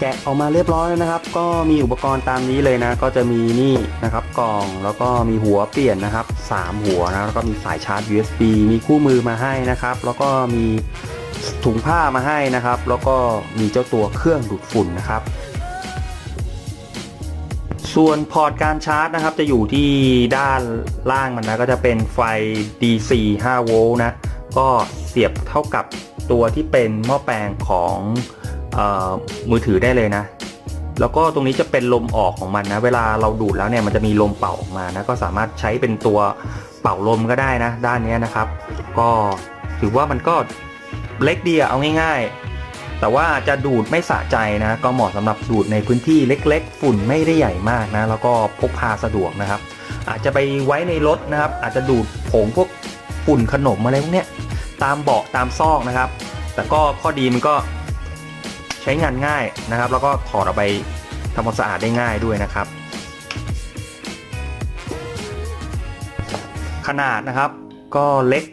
แกะออกมาเรียบร้อยแล้วนะครับ ก็มีอุปกรณ์ตามนี้เลยนะ ก็จะมีนี่นะครับกล่องแล้วก็มีหัวเปลี่ยนนะครับ 3 หัวนะแล้วก็มีสายชาร์จ USB มีคู่มือมาให้นะครับ แล้วก็มีถุงผ้ามาให้นะครับ แล้วก็มีเจ้าตัวเครื่องดูดฝุ่นนะครับ ส่วนพอร์ตการชาร์จนะครับ จะอยู่ที่ด้านล่างมันนะ ก็จะเป็นไฟ DC 5 โวลต์นะ ก็เสียบเท่ากับตัวที่เป็นหม้อแปลงของออมือถือได้เลยนะ แล้วก็ตรงนี้จะเป็นลมออกของมันนะ เวลาเราดูดแล้วเนี่ยมันจะมีลมเป่าออกมานะ ก็สามารถใช้เป็นตัวเป่าลมก็ได้นะ ด้านนี้นะครับ ก็ถือว่ามันก็เล็กดีอะเอาง่ายๆ แต่ว่าจะดูดไม่สะใจนะก็เหมาะสำหรับดูดในพื้นที่เล็ก ๆ ฝุ่นไม่ได้ใหญ่มากนะแล้วก็พกพาสะดวกนะครับ อาจจะไปไว้ในรถนะครับ อาจจะดูดผงพวกฝุ่นขนมอะไรพวกเนี้ยตามเบาะตามซอกนะครับ แต่ก็ข้อดีมันก็ใช้งานง่ายนะครับ แล้วก็ถอดออกไปทำความสะอาดได้ง่ายด้วยนะครับ ขนาดนะครับก็เล็ก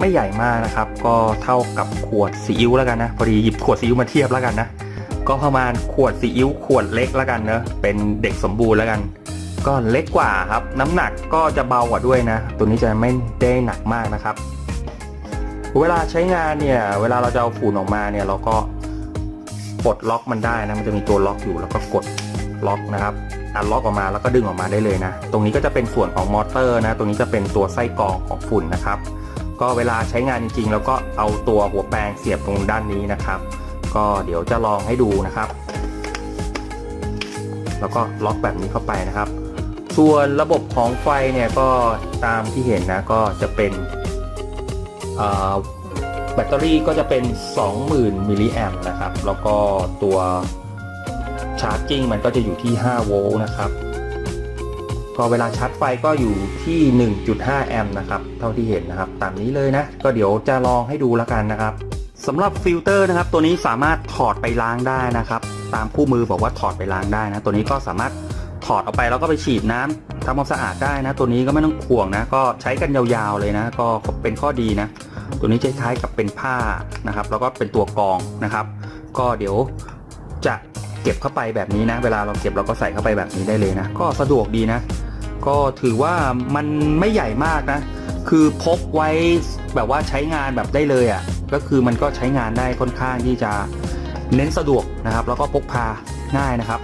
ไม่ใหญ่มากนะครับ ก็เท่ากับขวดซีอิ๊วแล้วกันนะพอดีหยิบขวดซีอิ๊วมาเทียบแล้วกันนะก็ประมาณขวดซีอิ๊วขวดเล็กแล้วกันเนอะเป็นเด็กสมบูรณ์แล้วกัน ก็เล็กกว่าครับ น้ำหนักก็จะเบากว่าด้วยนะ ตัวนี้จะไม่ได้หนักมากนะครับ เวลาใช้งานเนี่ย เวลาเราจะเอาฝุ่นออกมาเนี่ย เราก็ปลดล็อกมันได้นะมันจะมีตัวล็อกอยู่แล้วก็กดล็อกนะครับอันล็อกออกมาแล้วก็ดึงออกมาได้เลยนะ ตรงนี้ก็จะเป็นส่วนของมอเตอร์นะ ตรงนี้จะเป็นตัวไส้กรองของฝุ่นนะครับ ก็เวลาใช้งานจริงๆ แล้วก็เอาตัวหัวแปรงเสียบตรงด้านนี้นะครับ ก็เดี๋ยวจะลองให้ดูนะครับ แล้วก็ล็อกแบบนี้เข้าไปนะครับ ส่วนระบบของไฟเนี่ยก็ตามที่เห็นนะก็จะเป็นแบตเตอรี่ก็จะเป็น 20,000 มิลลิแอมป์นะครับ แล้วก็ตัวชาร์จจิ้งมันก็จะอยู่ที่ 5 โวลต์นะครับ ก็เวลาชาร์จไฟก็อยู่ที่ 1.5 แอมป์นะครับ เท่าที่เห็นนะครับ ตามนี้เลยนะ ก็เดี๋ยวจะลองให้ดูแล้วกันนะครับสำหรับฟิลเตอร์นะครับ ตัวนี้สามารถถอดไปล้างได้นะครับ ตามคู่มือบอกว่าถอดไปล้างได้นะ ตัวนี้ก็สามารถถอดออกไปแล้วก็ไปฉีดน้ำทำความสะอาดได้นะ ตัวนี้ก็ไม่ต้องข่วงนะ ก็ใช้กันยาวๆเลยนะ ก็เป็นข้อดีนะ ตัวนี้จะคล้ายกับเป็นผ้านะครับ แล้วก็เป็นตัวกรองนะครับ ก็เดี๋ยวจะเก็บเข้าไปแบบนี้นะ เวลาเราเก็บเราก็ใส่เข้าไปแบบนี้ได้เลยนะ ก็สะดวกดีนะ ก็ถือว่ามันไม่ใหญ่มากนะ คือพกไว้แบบว่าใช้งานแบบได้เลยอะ่ะ ก็คือมันก็ใช้งานได้ค่อนข้างที่จะเน้นสะดวกนะครับ แล้วก็พกพาง่ายนะครับ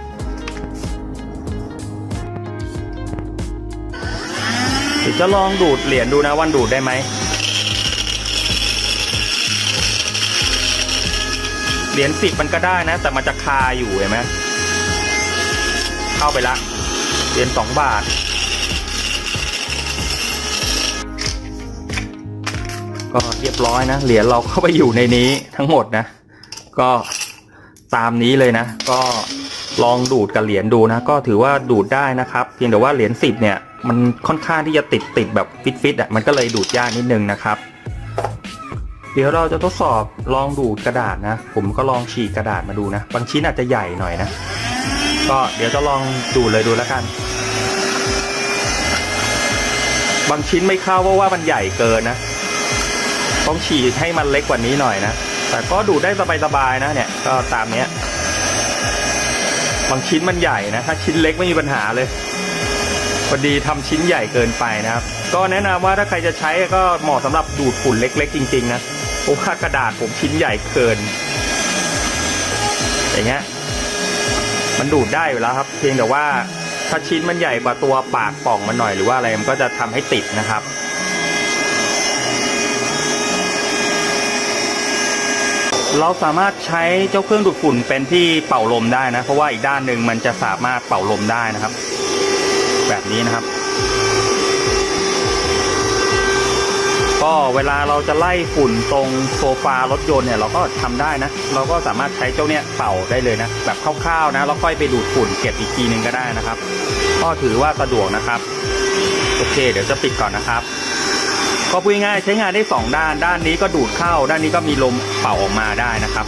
เดี๋ยวจะลองดูดเหรียญดูนะวันดูดได้ไหมเหรียญสิบมันก็ได้นะ แต่มันจะคาอยู่เห็นไหมเข้าไปละเหรียญสองบาท ก็เรียบร้อยนะ เหรียญเราเข้าไปอยู่ในนี้ทั้งหมดนะ ก็ตามนี้เลยนะ ก็ลองดูดกับเหรียญดูนะ ก็ถือว่าดูดได้นะครับ เพียงแต่ว่าเหรียญสิบเนี่ย มันค่อนข้างที่จะติดติดแบบฟิตฟิตๆอะมันก็เลยดูดยากนิดนึงนะครับ เดี๋ยวเราจะทดสอบลองดูดกระดาษนะ ผมก็ลองฉีกกระดาษมาดูนะ บางชิ้นอาจจะใหญ่หน่อยนะ ก็เดี๋ยวจะลองดูดเลยดูแล้วกัน บางชิ้นไม่เข้าเพราะว่ามันใหญ่เกินนะ ต้องฉีกให้มันเล็กกว่านี้หน่อยนะ แต่ก็ดูดได้สบายๆนะเนี่ย ก็ตามเนี้ย บางชิ้นมันใหญ่นะ ถ้าชิ้นเล็กไม่มีปัญหาเลยพอดีทำชิ้นใหญ่เกินไปนะครับ ก็แนะนำว่าถ้าใครจะใช้ก็เหมาะสำหรับดูดฝุ่นเล็ก ๆ จริง ๆ นะเพราะว่ากระดาษผมชิ้นใหญ่เกิน อย่างเงี้ย มันดูดได้อยู่แล้วครับ เพียงแต่ว่าถ้าชิ้นมันใหญ่กว่าตัวปากป่องมันหน่อยหรือว่าอะไรมันก็จะทำให้ติดนะครับ เราสามารถใช้เจ้าเครื่องดูดฝุ่นเป็นที่เป่าลมได้นะ เพราะว่าอีกด้านหนึ่งมันจะสามารถเป่าลมได้นะครับ แบบนี้นะครับ ก็เวลาเราจะไล่ฝุ่นตรงโซฟารถยนต์เนี่ยเราก็ทำได้นะ เราก็สามารถใช้เจ้าเนี้ยเป่าได้เลยนะแบบคร่าวๆนะแล้วค่อยไปดูดฝุ่นเก็บอีกทีนึงก็ได้นะครับ ก็ถือว่าสะดวกนะครับ โอเค เดี๋ยวจะปิดก่อนนะครับ ก็พูดง่ายใช้งานได้สองด้าน ด้านนี้ก็ดูดเข้า ด้านนี้ก็มีลมเป่าออกมาได้นะครับ